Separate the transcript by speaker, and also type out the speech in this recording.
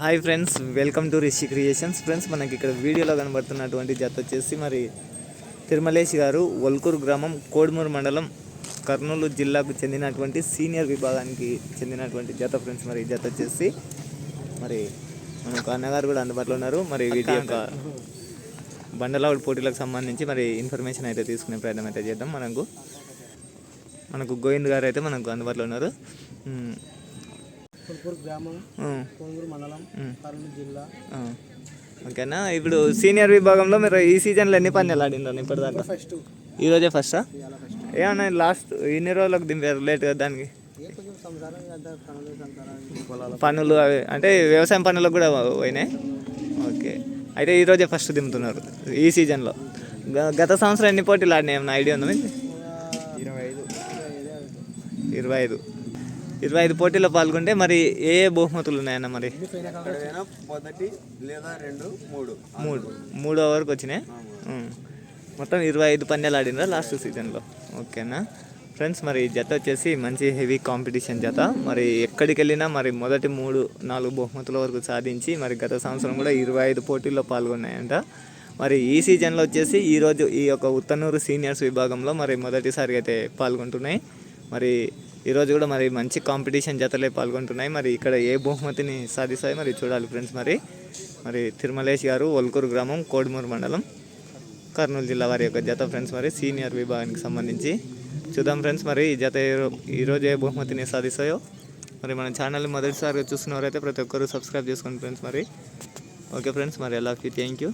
Speaker 1: Hi friends welcome to Rishi creations friends మనకి ఇక్కడ వీడియోలో కనబడుతున్నటువంటి జత వచ్చేసి మరి తిరుమలేష్ గారు ఒల్కూరు గ్రామం కోడుమూరు మండలం కర్నూలు జిల్లాకు చెందినటువంటి సీనియర్ విభాగానికి చెందినటువంటి జత ఫ్రెండ్స్ మరి జత వచ్చేసి మరి మనకు అన్నగారు కూడా అందుబాటులో ఉన్నారు. మరి వీటి యొక్క బండలావుడి పోటీలకు సంబంధించి మరి ఇన్ఫర్మేషన్ అయితే తీసుకునే ప్రయత్నం అయితే చేద్దాం. మనకు మనకు గోవింద్ గారు అయితే మనకు అందుబాటులో ఉన్నారు.
Speaker 2: గ్రామం మండలం. కర్నూలు జిల్లా.
Speaker 1: ఓకేనా? ఇప్పుడు సీనియర్ విభాగంలో మీరు ఈ సీజన్లో ఎన్ని పందాలు ఆడిండ్రు ఇప్పటిదాకా?
Speaker 2: ఫస్ట్
Speaker 1: ఈరోజే ఫస్టా
Speaker 2: ఇవాళ ఫస్ట్
Speaker 1: ఏమన్నా లాస్ట్ ఇన్ని రోజులకు దింపారు లేట్గా దానికి?
Speaker 2: ఏ కొంచెం సంసారం అంతా పనులు
Speaker 1: అవి అంటే వ్యవసాయం పనులకు కూడా పోయినాయి? ఓకే. అయితే ఈరోజే ఫస్ట్ దింపుతున్నారు ఈ సీజన్లో. గ- గత సంవత్సరం ఎన్ని పోటీలు ఆడినాయి? ఏమన్నా ఐడియా ఉందా మీకు?
Speaker 2: ఇరవై ఐదు. ఇరవై ఐదే అవుతుంది.
Speaker 1: ఇరవై ఐదు ఇరవై ఐదు పోటీలో పాల్గొంటే మరి ఏ ఏ బహుమతులు ఉన్నాయన్న మరి?
Speaker 3: మొదటి లేదా రెండు మూడు.
Speaker 1: మూడు. మూడో వరకు వచ్చినాయి. మొత్తం ఇరవై ఐదు పందాలు ఆడినరా లాస్ట్ సీజన్లో? ఓకేనా? ఫ్రెండ్స్ మరి జత వచ్చేసి మంచి హెవీ కాంపిటీషన్ జత. మరి ఎక్కడికి వెళ్ళినా మరి మొదటి మూడు నాలుగు బహుమతుల వరకు సాధించి మరి గత సంవత్సరం కూడా ఇరవై ఐదు పోటీల్లో పాల్గొన్నాయంట. మరి ఈ సీజన్లో వచ్చేసి ఈరోజు ఈ యొక్క ఉత్తనూరు సీనియర్స్ విభాగంలో మరి మొదటిసారిగా అయితే పాల్గొంటున్నాయి. మరి ఈరోజు కూడా మరి మంచి కాంపిటీషన్ జతలే పాల్గొంటున్నాయి. మరి ఇక్కడ ఏ బహుమతిని సాధిస్తాయి మరి చూడాలి ఫ్రెండ్స్ మరి. మరి తిరుమలేష్ గారు ఒల్కూరు గ్రామం కోడిమూరు మండలం కర్నూలు జిల్లా వారి యొక్క జత ఫ్రెండ్స్ మరి సీనియర్ విభాగానికి సంబంధించి చూద్దాం ఫ్రెండ్స్ మరి ఈ జత ఏ- ఈరోజు ఏ బహుమతిని సాధిస్తాయో. మరి మన ఛానల్ మొదటిసారిగా చూస్తున్నవారైతే ప్రతి ఒక్కరు సబ్స్క్రైబ్ చేసుకోండి ఫ్రెండ్స్ మరి. ఓకే ఫ్రెండ్స్ మరి ఎలా థ్యాంక్ యూ